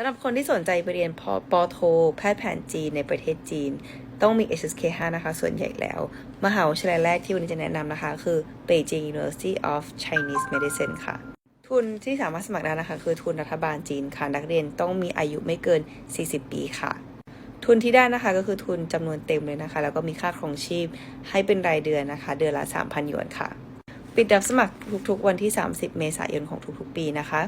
สำหรับคนที่สนใจไปเรียนปปอโท แพทย์แผนจีนในประเทศจีน ต้องมี HSK 5 นะคะ ส่วนใหญ่แล้ว มหาวิทยาลัยแรกที่วันนี้จะแนะนำนะคะ คือ Beijing University of Chinese Medicine ค่ะ ทุนที่สามารถสมัครได้นะคะ คือทุนรัฐบาลจีนค่ะ นักเรียนต้องมีอายุไม่เกิน 40 ปีค่ะ ทุนที่ได้นะคะก็คือทุนจำนวนเต็มเลยนะคะ แล้วก็มีค่าครองชีพให้เป็นรายเดือนนะคะ เดือนละ 3,000 หยวนค่ะ ปิดรับสมัครทุกๆ วันที่ 30 เมษายนของทุกๆ ปีนะคะ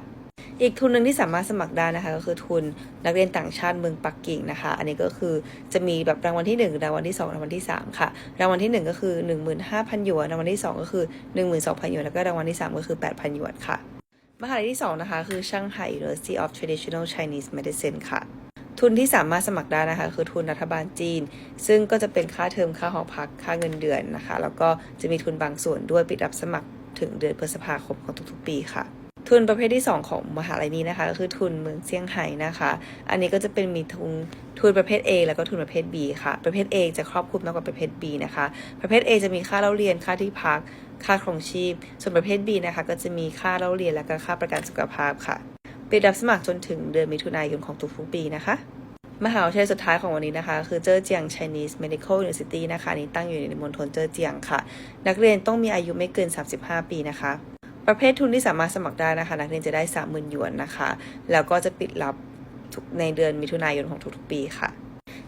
อีกทุนหนึ่งที่สามารถสมัครได้นะคะ ก็คือทุนนักเรียนต่างชาติเมืองปักกิ่งนะคะ อันนี้ก็คือจะมีแบบรางวัลที่ 1 รางวัลที่ 2 รางวัลที่ 3 ค่ะ รางวัลที่ 1 ก็คือ 15,000หยวนรางวัลที่ 2 ก็คือ 12,000หยวนแล้วก็รางวัลที่ 3 ก็คือ 8,000หยวนค่ะ มหาลัยที่ 2 นะคะ คือ Shanghai University of Traditional Chinese Medicine ค่ะทุนที่สามารถสมัครได้นะคะ คือทุนรัฐบาลจีน ซึ่งก็จะเป็นค่าเทอมค่าหอพักค่าเงินเดือนนะคะ แล้วก็จะมีทุนบางส่วนด้วยปิดรับสมัครถึงเดือนพฤษภาคมของทุกๆ ปีค่ะ ทุนประเภทที่ 2 ของมหาลัยนี้นะคะก็คือทุนเมืองเซี่ยงไฮ้นะคะ อันนี้ก็จะเป็นมีทุนทุนประเภท A แล้วก็ทุนประเภท B ค่ะ ประเภท A จะครอบคลุมมากกว่าประเภท B นะคะ ประเภท A จะมีค่าเล่าเรียนค่าที่พัก ค่าครองชีพ ส่วนประเภท B นะคะ ก็จะมีค่าเล่าเรียนและก็ค่าประกันสุขภาพค่ะปิดรับสมัครจนถึงเดือนมิถุนายนของทุกๆปีนะคะมหาวิทยาลัยสุดท้ายของวันนี้นะคะ คือเจ้อเจียง Chinese Medical University นะคะนนี้ตั้งอยู่ในมณฑลเจ้อเจียงค่ะ นักเรียนต้องมีอายุไม่เกิน 35 ปีนะคะ ประเภททุนที่สามารถสมัครได้นะคะ นักเรียนจะได้ 30,000หยวนนะคะ แล้วก็จะปิดรับในเดือนมิถุนายนของทุกๆปีค่ะ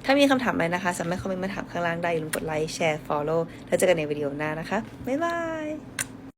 ถ้ามีคำถามอะไรนะคะ สามารถคอมเมนต์มาถามข้างล่างได้อย่าลืมกดไลค์แชร์ follow แล้วเจอกันในวิดีโอหน้านะคะ บ๊ายบาย